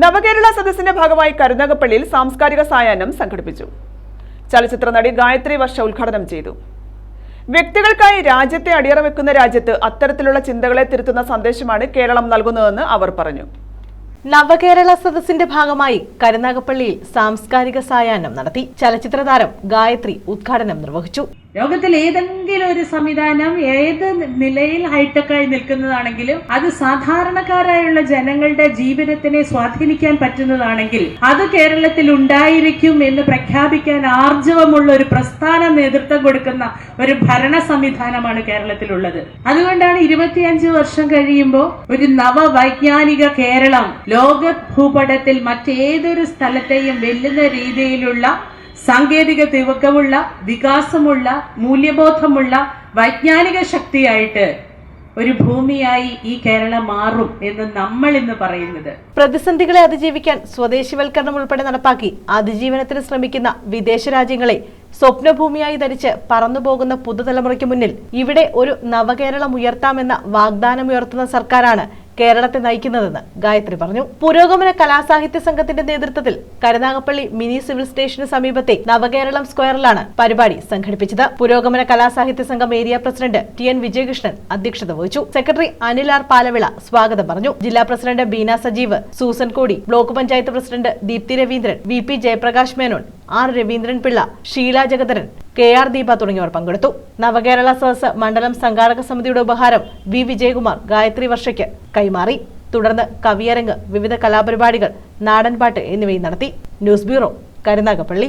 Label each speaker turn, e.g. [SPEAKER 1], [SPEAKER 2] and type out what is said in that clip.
[SPEAKER 1] നവകേരള സദസ്സിന്റെ ഭാഗമായി കരുനാഗപ്പള്ളിയിൽ സാംസ്കാരിക സായാഹ്നം സംഘടിപ്പിച്ചു. ചലച്ചിത്ര നടി ഗായത്രി വർഷ ഉദ്ഘാടനം ചെയ്തു. വ്യക്തികൾക്കായി രാജ്യത്തെ അടിയറ വെക്കുന്ന രാജ്യത്ത് അത്തരത്തിലുള്ള ചിന്തകളെ തിരുത്തുന്ന സന്ദേശമാണ് കേരളം നൽകുന്നതെന്ന് അവർ പറഞ്ഞു.
[SPEAKER 2] നവകേരള സദസ്സിന്റെ ഭാഗമായി കരുനാഗപ്പള്ളിയിൽ സാംസ്കാരിക സായാഹ്നം നടത്തി ചലച്ചിത്ര താരം ഗായത്രി ഉദ്ഘാടനം നിർവഹിച്ചു.
[SPEAKER 3] ലോകത്തിൽ ഏതെങ്കിലും ഒരു സംവിധാനം ഏത് നിലയിൽ ഹൈടെക്കായി നിൽക്കുന്നതാണെങ്കിലും അത് സാധാരണക്കാരായുള്ള ജനങ്ങളുടെ ജീവിതത്തിനെ സ്വാധീനിക്കാൻ പറ്റുന്നതാണെങ്കിൽ അത് കേരളത്തിൽ ഉണ്ടായിരിക്കും എന്ന് പ്രഖ്യാപിക്കാൻ ആർജവമുള്ള ഒരു പ്രസ്ഥാന നേതൃത്വം കൊടുക്കുന്ന ഒരു ഭരണ സംവിധാനമാണ് കേരളത്തിലുള്ളത്. അതുകൊണ്ടാണ് ഇരുപത്തിയഞ്ച് വർഷം കഴിയുമ്പോൾ ഒരു നവവൈജ്ഞാനിക കേരളം ലോക ഭൂപടത്തിൽ മറ്റേതൊരു സ്ഥലത്തെയും വെല്ലുന്ന രീതിയിലുള്ള സാങ്കേതിക തിവക്കമുള്ള വികാസമുള്ള മൂല്യബോധമുള്ള വൈജ്ഞാനിക ശക്തിയായിട്ട് ഒരു ഭൂമിയായി ഈ കേരളം മാറും എന്ന് നമ്മൾ ഇന്ന് പറയുന്നത്.
[SPEAKER 2] പ്രതിസന്ധികളെ അതിജീവിക്കാൻ സ്വദേശിവൽക്കരണം ഉൾപ്പെടെ നടപ്പാക്കി അതിജീവനത്തിന് ശ്രമിക്കുന്ന വിദേശ രാജ്യങ്ങളെ സ്വപ്നഭൂമിയായി ധരിച്ച് പറന്നുപോകുന്ന പുതുതലമുറയ്ക്ക് മുന്നിൽ ഇവിടെ ഒരു നവകേരളം ഉയർത്താമെന്ന വാഗ്ദാനം ഉയർത്തുന്ന സർക്കാരാണ് കേരളത്തെ നയിക്കുന്നതെന്ന് ഗായത്രി പറഞ്ഞു. പുരോഗമന കലാസാഹിത്യ സംഘത്തിന്റെ നേതൃത്വത്തിൽ കരുനാഗപ്പള്ളി മിനി സിവിൽ സ്റ്റേഷന് സമീപത്തെ നവകേരളം സ്ക്വയറിലാണ് പരിപാടി സംഘടിപ്പിച്ചത്. Purogamana Kalasahithya Sangham area president T N Vijayakrishnan അധ്യക്ഷത വഹിച്ചു. സെക്രട്ടറി അനിൽ ആർ പാലവിള സ്വാഗതം പറഞ്ഞു. ജില്ലാ president Beena Sajeev Susan Kodi block panchayat president Deepthi Raveendran V P Jayaprakash Menon R Raveendran Pillai Sheela Jagatharan K R Deepa തുടങ്ങിയവർ പങ്കെടുത്തു. നവകേരള സദസ് മണ്ഡലം സംഘാടക സമിതിയുടെ ഉപഹാരം വി വിജയകുമാർ ഗായത്രി വർഷയ്ക്ക് കൈമാറി. തുടർന്ന് കവിയരങ്ങ് വിവിധ കലാപരിപാടികൾ നാടൻപാട്ട് എന്നിവയും നടത്തി. News bureau Karunagappally.